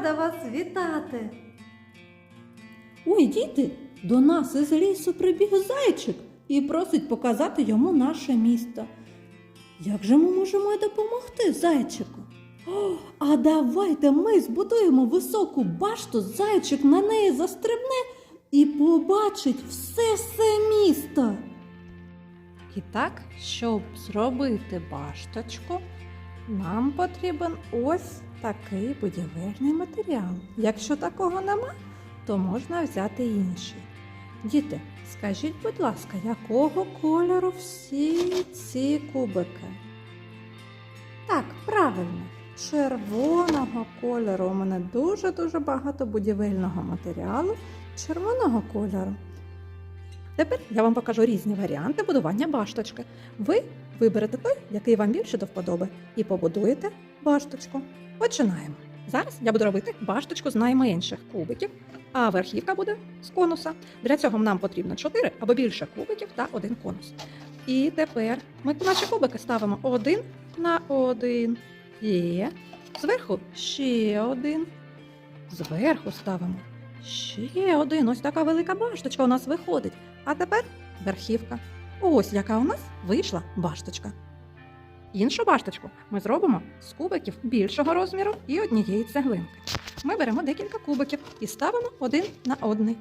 рада вас вітати. Ой, діти, до нас із лісу прибіг зайчик і просить показати йому наше місто. Як же ми можемо допомогти зайчику? О, а давайте ми збудуємо високу башту, зайчик на неї застрибне і побачить все все місто. І так, щоб зробити башточку, нам потрібен ось такий будівельний матеріал. Якщо такого нема, то можна взяти інший. Діти, скажіть, будь ласка, якого кольору всі ці кубики? Так, правильно, червоного кольору. У мене дуже-дуже багато будівельного матеріалу червоного кольору. Тепер я вам покажу різні варіанти будування башточки. Ви виберете той, який вам більше до вподоби, і побудуєте башточку. Починаємо. Зараз я буду робити башточку з найменших кубиків, а верхівка буде з конуса. Для цього нам потрібно 4 або більше кубиків та один конус. І тепер ми наші кубики ставимо один на один. Є. Зверху ще один. Зверху ставимо ще один. Ось така велика башточка у нас виходить. А тепер верхівка. Ось яка у нас вийшла башточка. Іншу башточку ми зробимо з кубиків більшого розміру і однієї цеглинки. Ми беремо декілька кубиків і ставимо один на один.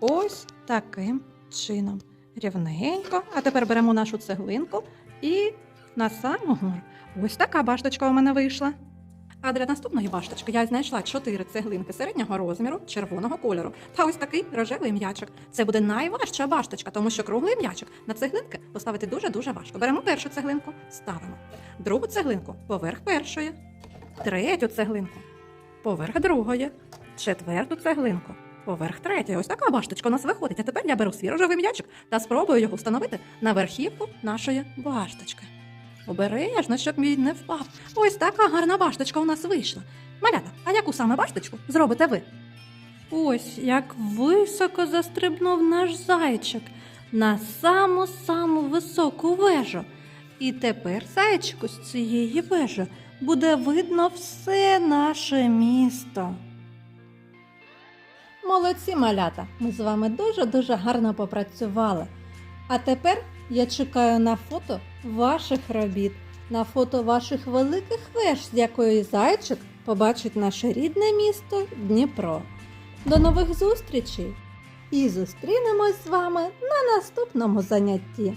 Ось таким чином. Рівненько. А тепер беремо нашу цеглинку і на саму гору. Ось така башточка у мене вийшла. А для наступної башточки я знайшла чотири цеглинки середнього розміру червоного кольору та ось такий рожевий м'ячик. Це буде найважча башточка, тому що круглий м'ячик на цеглинки поставити дуже-дуже важко. Беремо першу цеглинку, ставимо. Другу цеглинку поверх першої, третю цеглинку поверх другої, четверту цеглинку. Поверх третьої. Ось така башточка у нас виходить. А тепер я беру свій рожевий м'ячик та спробую його встановити на верхівку нашої башточки. Обережно, щоб мій не впав. Ось така гарна башточка у нас вийшла. Малята, а яку саме башточку зробите ви? Ось як високо застрибнув наш зайчик на саму саму високу вежу. І тепер зайчику з цієї вежі буде видно все наше місто. Молодці малята! Ми з вами дуже-дуже гарно попрацювали. А тепер я чекаю на фото ваших робіт, на фото ваших великих веж, з якої зайчик побачить наше рідне місто Дніпро. До нових зустрічей! І зустрінемось з вами на наступному занятті.